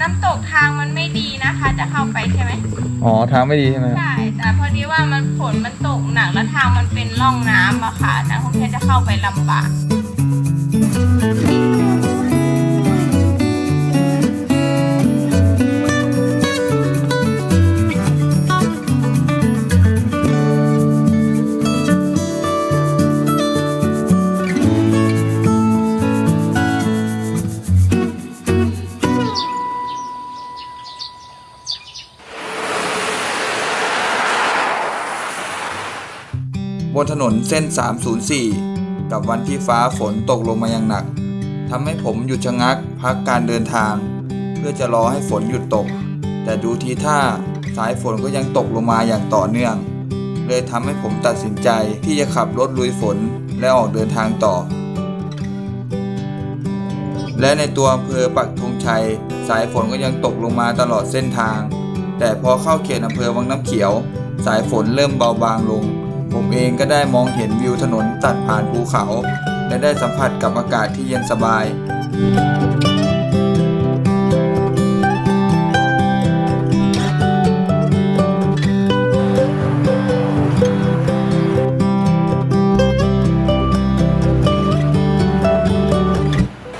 น้ำตกทางมันไม่ดีนะคะ จะเข้าไปใช่ไหมอ๋อทางไม่ดีใช่ไหมครับใช่แต่พอดีว่ามันฝนมันตกหนักแล้วทางมันเป็นร่องน้ำอะค่ะนักท่องเที่ยวจะเข้าไปลำบาก นถนนเส้น 304 กับวันที่ฟ้าฝนตกลงมาอย่างหนักทำให้ผมหยุดชะงักพักการเดินทาง เพื่อจะรอให้ฝนหยุดตก แต่ดูทีท่าสายฝนก็ยังตกลงมาอย่างต่อเนื่อง เลยทำให้ผมตัดสินใจที่จะขับรถลุยฝนและออกเดินทางต่อ และในตัวอำเภอปักธงชัย สายฝนก็ยังตกลงมาตลอดเส้นทาง แต่พอเข้าเขตอำเภอวังน้ำเขียว สายฝนเริ่มเบาบางลง ผมเองก็ได้มองเห็นวิวถนนตัดผ่านภูเขา และได้สัมผัสกับอากาศที่เย็นสบาย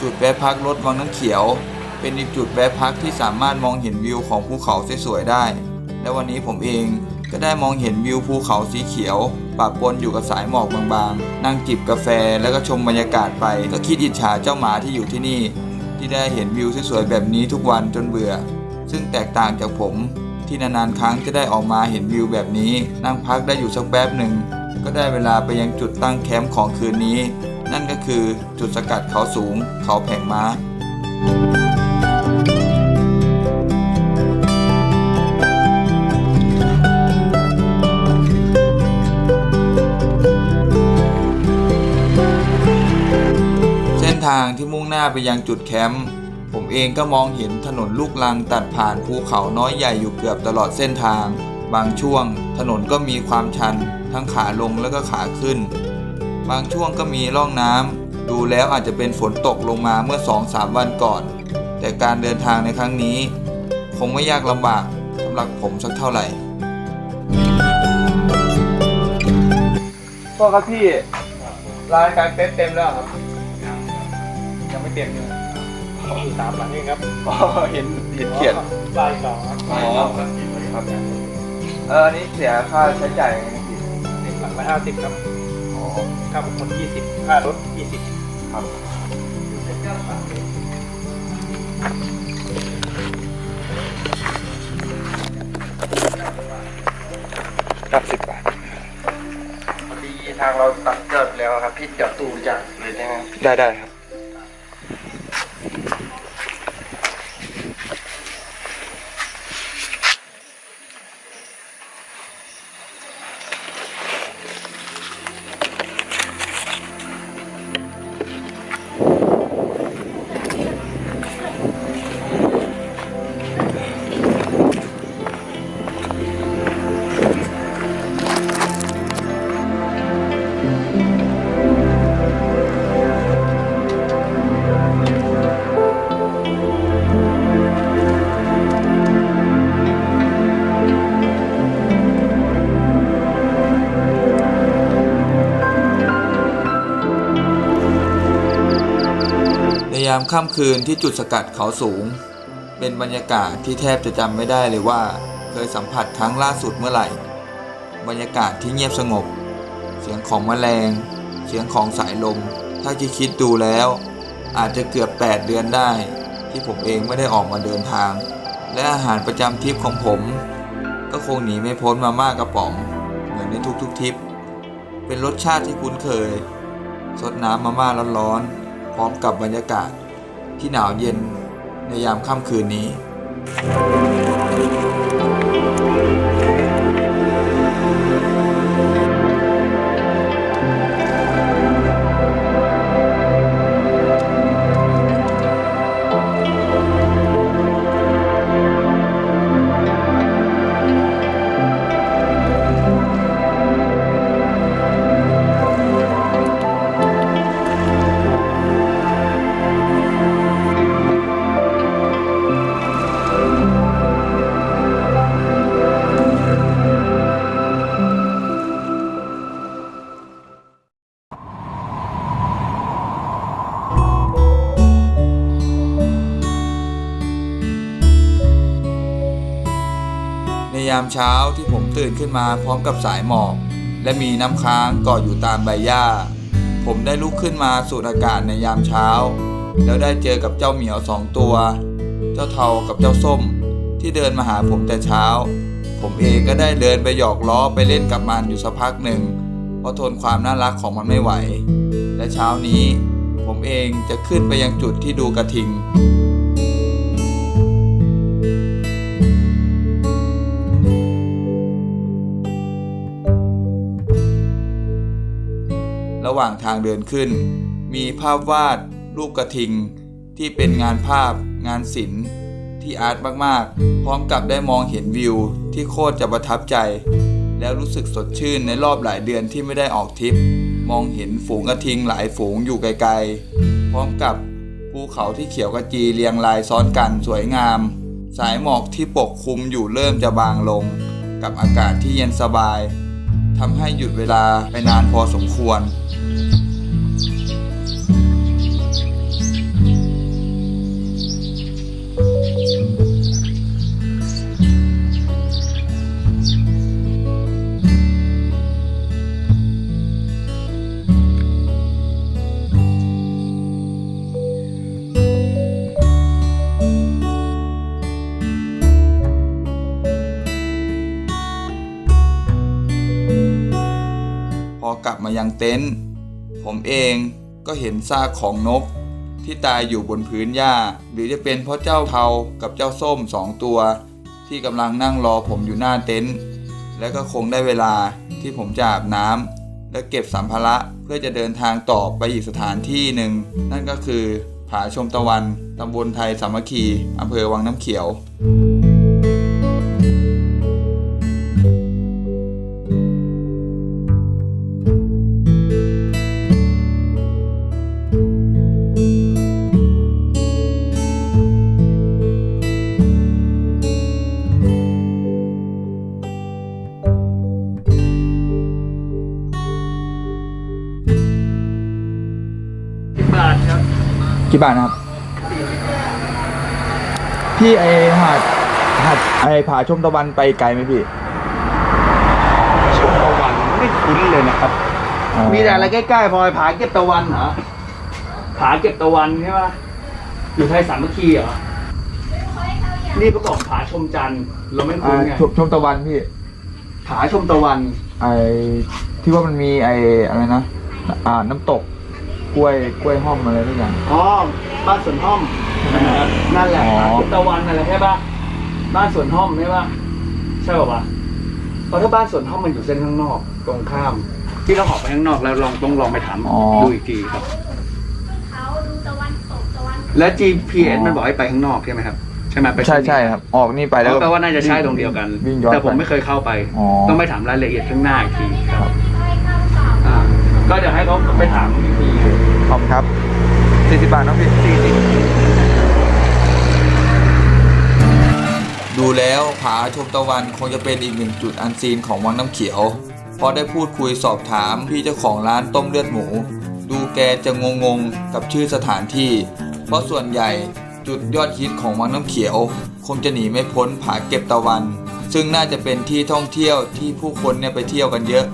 จุดแวะพักรถวังน้ำเขียว เป็นอีกจุดแวะพักที่สามารถมองเห็นวิวของภูเขาสวยๆได้ และวันนี้ผมเอง ก็ได้มองเห็นวิวภูเขาสีเขียวปะปนอยู่กับสายหมอกบางๆ นั่งจิบกาแฟแล้วก็ชมบรรยากาศไป ก็คิดอิจฉาเจ้าหมาที่อยู่ที่นี่ ที่ได้เห็นวิวสวยๆแบบนี้ทุกวันจนเบื่อ ซึ่งแตกต่างจากผมที่นานๆครั้งจะได้ออกมาเห็นวิวแบบนี้ นั่งพักได้อยู่สักแป๊บหนึ่งก็ได้เวลาไปยังจุดตั้งแคมป์ของคืนนี้ นั่นก็คือจุดสกัดเขาสูง เขาแผงม้าางที่มุ่งหน้าไปยังจุดแคมป์ผมเองก็มองเห็นถนนลูกลังตัดผ่านภูเขาน้อยใหญ่อยู่เกือบตลอดเส้นทาง บางช่วงถนนก็มีความชัน ทั้งขาลงแล้วก็ขาขึ้น บางช่วงก็มีร่องน้ำดูแล้วอาจจะเป็นฝนตกลงมาเมื่อ2-3วันก่อน แต่การเดินทางในครั้งนี้ คงไม่ยากลำบากสำหรับผมสักเท่าไหร่พ่อครับพี่รายการเต็มเต็มแล้วครับ ยังไม่เต็มเลยมีสามหลังเองครับอ๋อเห็นเห็นเขียนลายสองครับอ๋อครับเอออันนี้เสียค่าใช้จ่ายยังไงพี่หลังละห้าสิบครับอ๋อค่าบุคคลยี่สิบค่ารถยี่สิบครับครับสิบบาทพอดีทางเราตัดเกิดแล้วครับ พี่เดี๋ยวตูจะเลยได้ไหมครับได้ได้ครับ ยามค่ำคืนที่จุดสกัดเขาสูง เป็นบรรยากาศที่แทบจะจำไม่ได้เลยว่า เคยสัมผัสครั้งล่าสุดเมื่อไหร่ บรรยากาศที่เงียบสงบ เสียงของแมลง เสียงของสายลม ถ้าคิดคิดดูแล้ว อาจจะเกือบ 8 เดือนได้ ที่ผมเองไม่ได้ออกมาเดินทาง และอาหารประจำทริปของผม ก็คงหนีไม่พ้นมาม่ากระป๋อง เหมือนในทุกๆทริป เป็นรสชาติที่คุ้นเคยสดน้ำมาม่าร้อนๆ ร้อมกับบรรยากาศที่หนาวเย็นในยามค่ำคืนนี้ ยามเช้าที่ผมตื่นขึ้นมาพร้อมกับสายหมอกและมีน้ำค้างเกาะอยู่ตามใบหญ้า ผมได้ลุกขึ้นมาสูดอากาศในยามเช้า แล้วได้เจอกับเจ้าเหมียวสองตัว เจ้าเทากับเจ้าส้ม ที่เดินมาหาผมแต่เช้า ผมเองก็ได้เดินไปหยอกล้อไปเล่นกับมันอยู่สักพักหนึ่งเพราะทนความน่ารักของมันไม่ไหว และเช้านี้ ผมเองจะขึ้นไปยังจุดที่ดูกระทิง ว่างทางเดินขึ้น มีภาพวาด รูปกระทิง ที่เป็นงานภาพ งานศิลป์ ที่อาร์ตมากๆ พร้อมกับได้มองเห็นวิว ที่โคตรจะประทับใจ แล้วรู้สึกสดชื่นในรอบหลายเดือนที่ไม่ได้ออกทริป มองเห็นฝูงกระทิงหลายฝูงอยู่ไกลๆ พร้อมกับภูเขาที่เขียวกระจีเรียงรายซ้อนกันสวยงาม สายหมอกที่ปกคลุมอยู่เริ่มจะบางลง กับอากาศที่เย็นสบาย ทำให้หยุดเวลาไปนานพอสมควร มายังเต็นท์ผมเองก็เห็นซากของนก ที่ตายอยู่บนพื้นหญ้า หรือจะเป็นเพราะเจ้าเทากับเจ้าส้มสองตัว ที่กำลังนั่งรอผมอยู่หน้าเต็นท์และก็คงได้เวลาที่ผมจะอาบน้ำและเก็บสัมภาระเพื่อจะเดินทางต่อไปอีกสถานที่หนึ่ง นั่นก็คือผาชมตะวันตำบลไทยสามัคคีอำเภอวังน้ำเขียว กี่บาทนะครับ พี่ไอหาดหาดไอผาชมตะวันไปไกลไหมพี่ชมตะวันไม่คุ้นเลยนะครับมีแต่อะไรใกล้ๆพลอยผาเก็บตะวันเหรอผาเก็บตะวันใช่ปะอยู่ไทยสามัคคีเหรอ นี่ก็บอกผาชมจันทร์เราไม่คุ้นไงชมชมตะวันพี่ ผาชมตะวัน ไอที่ว่ามันมีไออะไรนะอ่าน้ำตก กล้วยกล้วยห้อมอะไรทุกอย่าง อ๋อบ้านสวนห้อมนั่นแหละอ๋อผาเก็บตะวันอะไรใช่ปะบ้านสวนห้อมใช่ปะใช่ป่าวะเพราะถ้าบ้านสวนห้อมมันอยู่เส้นข้างนอกตรงข้าม ที่เราออกไปข้างนอกแล้วลองต้องลองไปถามอ๋อ ดูอีกทีครับเขาดูตะวันตกตะวันและ GPS มันบอกให้ไปข้างนอกใช่ไหมครับใช่ไหมไปใช่ใช่ครับ ออกนี่ไปแล้ว อ๋อก็แปลว่าน่าจะใช่ตรงเดียวกัน วิ่งย้อนแต่ผมไปไม่เคยเข้าไป อ๋อ ต้องไปถามรายละเอียดข้างหน้าอีกทีครับให้เข้าสอบ อ่า ก็เดี๋ยวให้เขาไปถามอีกทีขอบคุณครับสี่สิบบาทน้องพี่สี่สิบดูแล้วผาชมตะวันคงจะเป็นอีกหนึ่งจุดอันซีนของวังน้ำเขียวพอได้พูดคุยสอบถามพี่เจ้าของร้านต้มเลือดหมู ดูแกจะงงๆกับชื่อสถานที่ เพราะส่วนใหญ่จุดยอดฮิตของวังน้ำเขียว คงจะหนีไม่พ้นผาเก็บตะวัน ซึ่งน่าจะเป็นที่ท่องเที่ยวที่ผู้คนเนี่ยไปเที่ยวกันเยอะ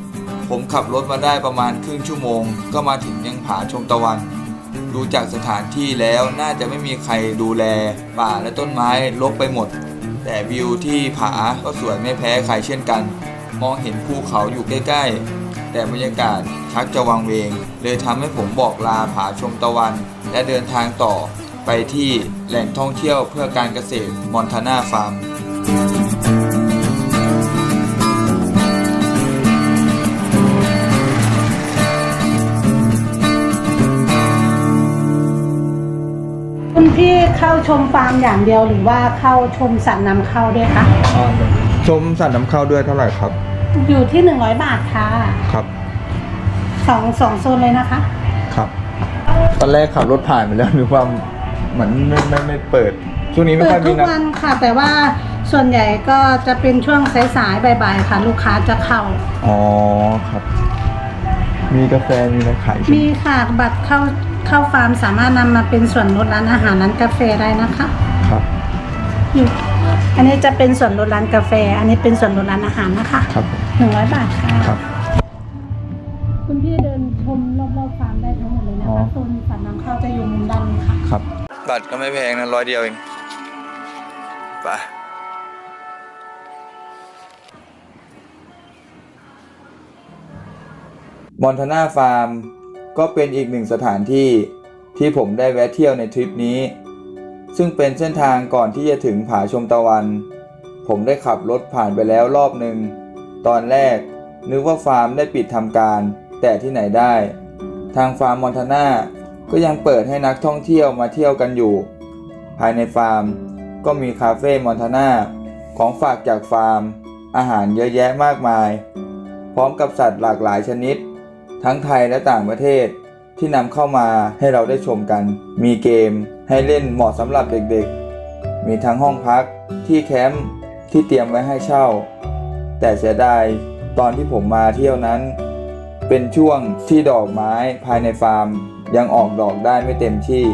ผมขับรถมาได้ประมาณครึ่งชั่วโมง ก็มาถึงยังผาชมตะวัน ดูจากสถานที่แล้วน่าจะไม่มีใครดูแล ป่าและต้นไม้รกไปหมด แต่วิวที่ผาก็สวยไม่แพ้ใครเช่นกัน มองเห็นภูเขาอยู่ใกล้ๆ แต่บรรยากาศชักจะวังเวง เลยทำให้ผมบอกลาผาชมตะวัน และเดินทางต่อไปที่แหล่งท่องเที่ยวเพื่อการเกษตรมอนทานาฟาร์ม พี่เข้าชมฟาร์มอย่างเดียวหรือว่าเข้าชมสัตว์นำเข้าด้วยคะ ชมสัตว์น้ำเข้าด้วยเท่าไหร่ครับ อยู่ที่ 100 บาทค่ะครับสองสองโซนเลยนะคะ ครับ ตอนแรกขับรถผ่านไปแล้วนึกว่าเหมือนไม่ไม่ไม่เปิด ช่วงนี้ไม่เปิค่อดยทุมีกนะวันค่ะ แต่ว่าส่วนใหญ่ก็จะเป็นช่วงสายๆบ่ายๆค่ะ ลูกค้าจะเข้า อ๋อครับ มีกาแฟมีอะไรขายใช่ไหมมีค่ะบัตรเข้าเข้าฟาร์มสามารถนำมาเป็นส่วนลดร้านอาหารร้านกาแฟได้นะคะครับ อยู่อันนี้จะเป็นส่วนลดร้านกาแฟ อันนี้เป็นส่วนลดร้านอาหารนะคะครับหนึ่งร้อยบาทค่ะครับ คุณพี่เดินชมรอบๆฟาร์มได้ทั้งหมดเลยนะอ๋อ คะโซนสัตว์นำเข้าจะอยู่มุมด้านนี้ค่ะ ครับ บัตรก็ไม่แพงนะร้อยเดียวเอง ไป มอนทาน่าฟาร์ม ก็เป็นอีกหนึ่งสถานที่ที่ผมได้แวะเที่ยวในทริปนี้ ซึ่งเป็นเส้นทางก่อนที่จะถึงผาชมตะวัน ผมได้ขับรถผ่านไปแล้วรอบหนึ่งตอนแรกนึกว่าฟาร์มได้ปิดทำการ แต่ที่ไหนได้ ทางฟาร์มมอนทาน่าก็ยังเปิดให้นักท่องเที่ยวมาเที่ยวกันอยู่ ภายในฟาร์มก็มีคาเฟ่มอนทาน่าของฝากจากฟาร์ม อาหารเยอะแยะมากมาย พร้อมกับสัตว์หลากหลายชนิด ทั้งไทยและต่างประเทศที่นำเข้ามาให้เราได้ชมกัน มีเกมให้เล่นเหมาะสำหรับเด็กๆ มีทั้งห้องพักที่แคมป์ที่เตรียมไว้ให้เช่า แต่เสียดายตอนที่ผมมาเที่ยวนั้น เป็นช่วงที่ดอกไม้ภายในฟาร์ม ยังออกดอกได้ไม่เต็มที่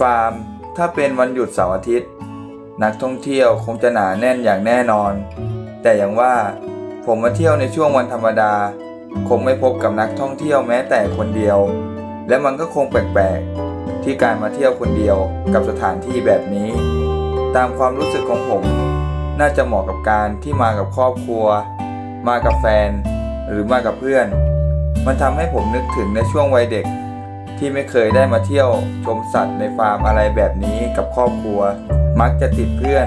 ฟาร์ม ถ้าเป็นวันหยุดเสาร์อาทิตย์ นักท่องเที่ยวคงจะหนาแน่นอย่างแน่นอน แต่อย่างว่าผมมาเที่ยวในช่วงวันธรรมดา คงไม่พบกับนักท่องเที่ยวแม้แต่คนเดียว และมันก็คงแปลกๆ ที่การมาเที่ยวคนเดียวกับสถานที่แบบนี้ ตามความรู้สึกของผม น่าจะเหมาะกับการที่มากับครอบครัว มากับแฟน หรือมากับเพื่อน มันทำให้ผมนึกถึงในช่วงวัยเด็ก ที่ไม่เคยได้มาเที่ยวชมสัตว์ในฟาร์มอะไรแบบนี้กับครอบครัว มักจะติดเพื่อน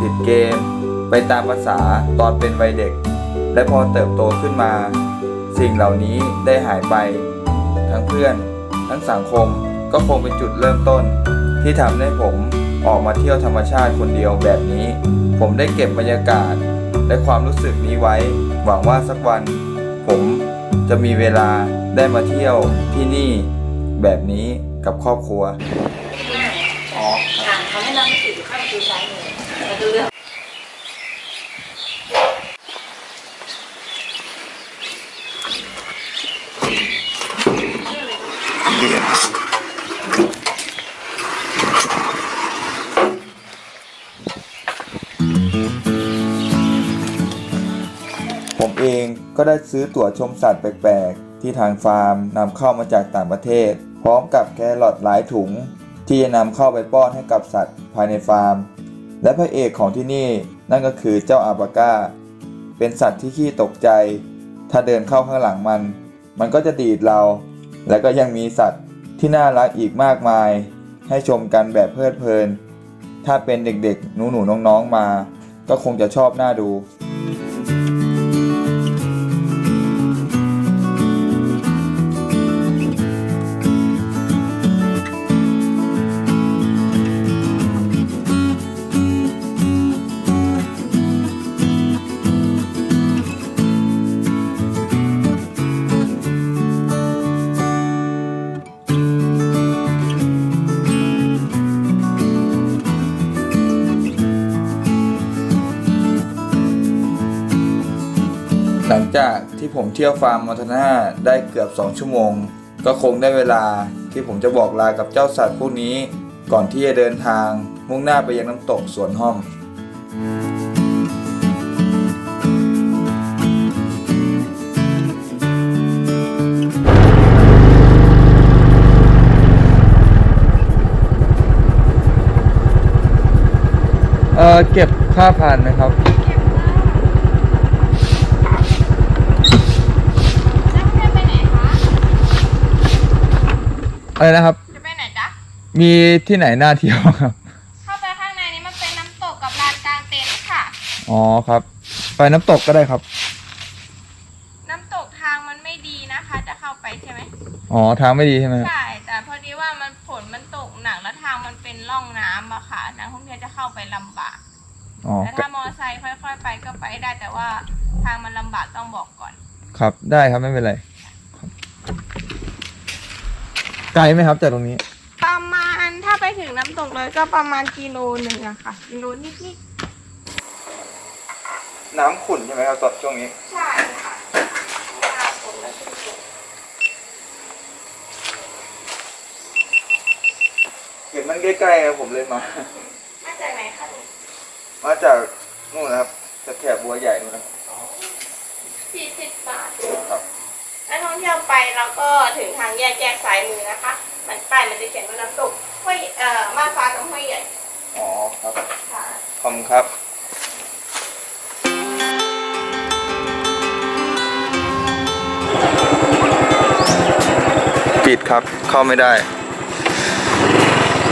ติดเกม ไปตามภาษาตอนเป็นวัยเด็ก และพอเติบโตขึ้นมา สิ่งเหล่านี้ได้หายไป ทั้งเพื่อน ทั้งสังคมก็คงเป็นจุดเริ่มต้น ที่ทำให้ผมออกมาเที่ยวธรรมชาติคนเดียวแบบนี้ ผมได้เก็บบรรยากาศ และความรู้สึกนี้ไว้ หวังว่าสักวัน ผมจะมีเวลา ได้มาเที่ยวที่นี่แบบนี้กับครอบครัวเขาให้นั่งถือข้างประตูซ้ายมือประตูเลือกผมเองก็ได้ซื้อตั๋วชมสัตว์แปลกๆ ที่ทางฟาร์มนำเข้ามาจากต่างประเทศ พร้อมกับแครอทหลายถุง ที่จะนำเข้าไปป้อนให้กับสัตว์ภายในฟาร์ม และพระเอกของที่นี่นั่นก็คือเจ้าอาบาก้า เป็นสัตว์ที่ขี้ตกใจ ถ้าเดินเข้าข้างหลังมัน มันก็จะดีดเรา และก็ยังมีสัตว์ที่น่ารักอีกมากมาย ให้ชมกันแบบเพลิดเพลิน ถ้าเป็นเด็กๆ หนูๆน้องๆมา ก็คงจะชอบหน่าดู งจากที่ผมเที่ยวฟาร์มมอนทานาได้เกือบ 2 ชั่วโมง ก็คงได้เวลาที่ผมจะบอกลากับเจ้าสัตว์พวกนี้ ก่อนที่จะเดินทาง มุ่งหน้าไปยังน้ำตกสวนห้อม เออเก็บค่าผ่านไหมครับ แล้วคุณจะไปไหนคะ อะไรนะครับ จะไปไหนจ๊ะ มีที่ไหนน่าเที่ยวครับ เข้าไปข้างในนี้มันเป็นน้ำตกกับลานกลางเต็นท์ค่ะ อ๋อครับ ไปน้ำตกก็ได้ครับ น้ำตกทางมันไม่ดีนะคะ จะเข้าไปใช่ไหมอ๋อทางไม่ดีใช่ไหมครับใช่ แต่พอดีว่ามันฝนมันตกหนักแล้วทางมันเป็นร่องน้ำอะค่ะ นักท่องเที่ยวจะเข้าไปลำบากอ๋อแต่ถ้ามอไซค์ค่อย ๆ ไปก็ไปได้แต่ว่าทางมันลำบากต้องบอกก่อน ครับได้ครับไม่เป็นไรครับ ไกลไหมครับจากตรงนี้ ประมาณถ้าไปถึงน้ำตกเลยก็ประมาณกิโลหนึ่งอะค่ะ กิโลนิดน้ำขุ่นใช่ไหมครับตอนช่วงนี้ ๆใช่ค่ะหน้าฝนแล้วจะตกเห็นมันใกล้ๆครับผมเลยมา มาจากไหนคะมาจากนู่นนะครับจากแถบบัวใหญ่นู่นนะครับ สี่สิบบาท ครับ นัก ท่องเที่ยวไปแล้วก็ถึงทางแยกแยกซ้ายมือนะคะ มันป้ายมันจะเขียนว่าน้ำตกห้วยเอ่อมาฟ้ากับห้วยใหญ่อ๋อครับค่ะขอบคุณครับปิดครับเข้าไม่ได้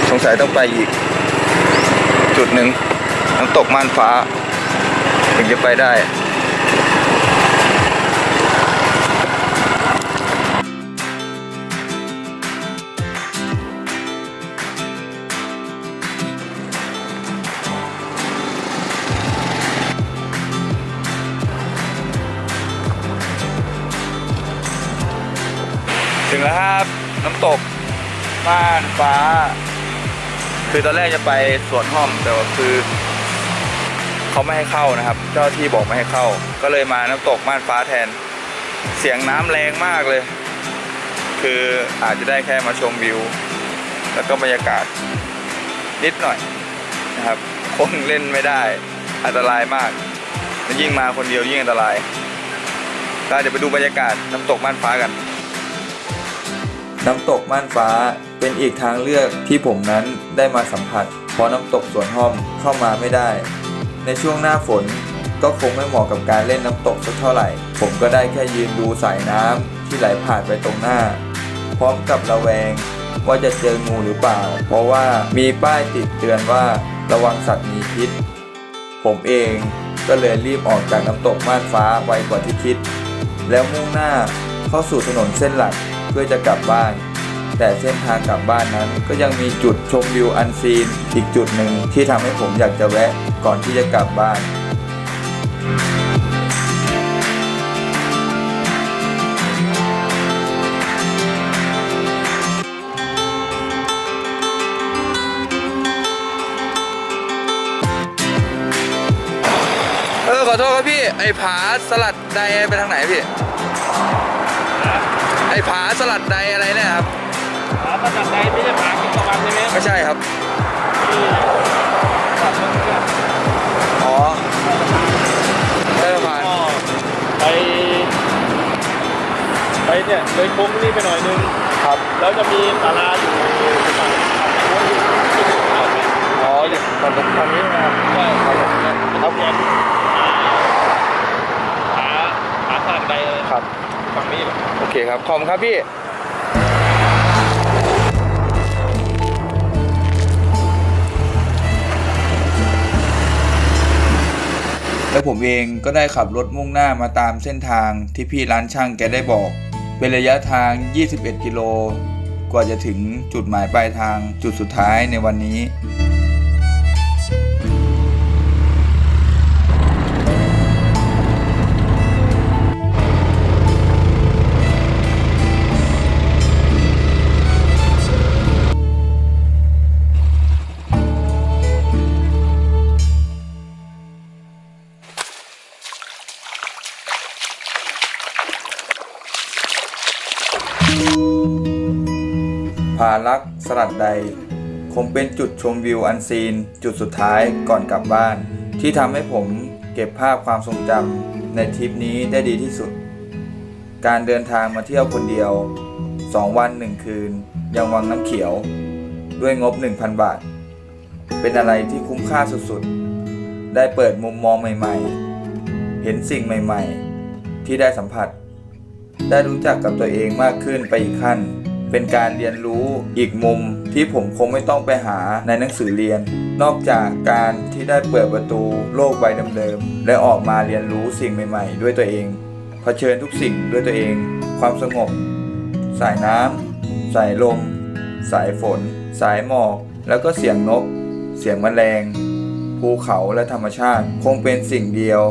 สงสัยต้องไปอีก จุดหนึ่งน้ำตกม่านฟ้า ถึงจะไปได้ ม่านฟ้า คือตอนแรกจะไปสวนห้อมแต่ว่าคือเขาไม่ให้เข้านะครับ เจ้าที่บอกไม่ให้เข้า ก็เลยมาน้ำตกม่านฟ้าแทน เสียงน้ำแรงมากเลย คืออาจจะได้แค่มาชมวิว แล้วก็บรรยากาศนิดหน่อยนะครับคงเล่นไม่ได้ อันตรายมากยิ่งมาคนเดียวยิ่งอันตรายก็เดี๋ยวไปดูบรรยากาศน้ำตกม่านฟ้ากัน น้ำตกม่านฟ้า เป็นอีกทางเลือกที่ผมนั้นได้มาสัมผัสเพราะน้ำตกสวนห้อมเข้ามาไม่ได้ ในช่วงหน้าฝนก็คงไม่เหมาะกับการเล่นน้ำตกสักเท่าไหร่ ผมก็ได้แค่ยืนดูสายน้ำที่ไหลผ่านไปตรงหน้า พร้อมกับระแวงว่าจะเจองูหรือเปล่า เพราะว่ามีป้ายติดเตือนว่าระวังสัตว์มีพิษ ผมเองก็เลยรีบออกจากน้ำตกม่านฟ้าไวกว่าที่คิด แล้วมุ่งหน้าเข้าสู่ถนนเส้นหลักเพื่อจะกลับบ้าน แต่เส้นทางกลับบ้านนั้น ก็ยังมีจุดชมวิวอันซีน อีกจุดหนึ่งที่ทำให้ผมอยากจะแวะก่อนที่จะกลับบ้านเออขอโทษครับพี่ ไอ้ผาสลัดใดไปทางไหนพี่ ไอ้ผาสลัดใดอะไรเนี่ยครับ ผาประจับใจไม่ใช่ผากินตะวันใช่ไหมไม่ใช่ครับอ๋อเออผ่านก็ไป ไปเนี่ยเลยโค้งนี่ไปหน่อยนึง ครับ แล้วจะมีศาลาอยู่ฝั่งฝั่งโน้นอยู่ที่สุดอ๋ออยู่ตอนตอนนี้นะครับใช่ครับครับแกนผาผาสลัดใดเลยครับ ฝั่งนี้โอเคครับ ขอบคุณครับพี่ แล้วผมเองก็ได้ขับรถมุ่งหน้ามาตามเส้นทางที่พี่ร้านช่างแกได้บอก เป็นระยะทาง 21 กิโล กว่าจะถึงจุดหมายปลายทางจุดสุดท้ายในวันนี้ ใด คงเป็นจุดชมวิวอันซีน จุดสุดท้ายก่อนกลับบ้าน ที่ทำให้ผมเก็บภาพความทรงจำในทริปนี้ได้ดีที่สุด การเดินทางมาเที่ยวคนเดียว 2 วัน 1 คืน ยังวังน้ำเขียว ด้วยงบ 1,000 บาท เป็นอะไรที่คุ้มค่าสุดๆ ได้เปิดมุมมองใหม่ๆ เห็นสิ่งใหม่ๆ ที่ได้สัมผัส ได้รู้จักกับตัวเองมากขึ้นไปอีกขั้น เป็นการเรียนรู้อีกมุมที่ผมคงไม่ต้องไปหาในหนังสือเรียน นอกจากการที่ได้เปิดประตูโลกใบเดิมๆและออกมาเรียนรู้สิ่งใหม่ ๆ ด้วยตัวเองเผชิญทุกสิ่งด้วยตัวเอง ความสงบ สายน้ำสายลม สายฝน สายหมอก แล้วก็เสียงนก เสียงแมลง ภูเขาและธรรมชาติ คงเป็นสิ่งเดียว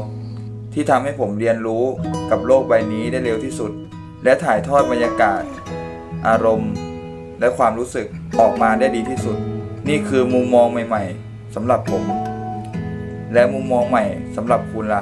ที่ทำให้ผมเรียนรู้กับโลกใบนี้ได้เร็วที่สุด และถ่ายทอดบรรยากาศ อารมณ์ และความรู้สึกออกมาได้ดีที่สุด นี่คือมุมมองใหม่ๆสำหรับผม และมุมมองใหม่สำหรับคุณล่ะ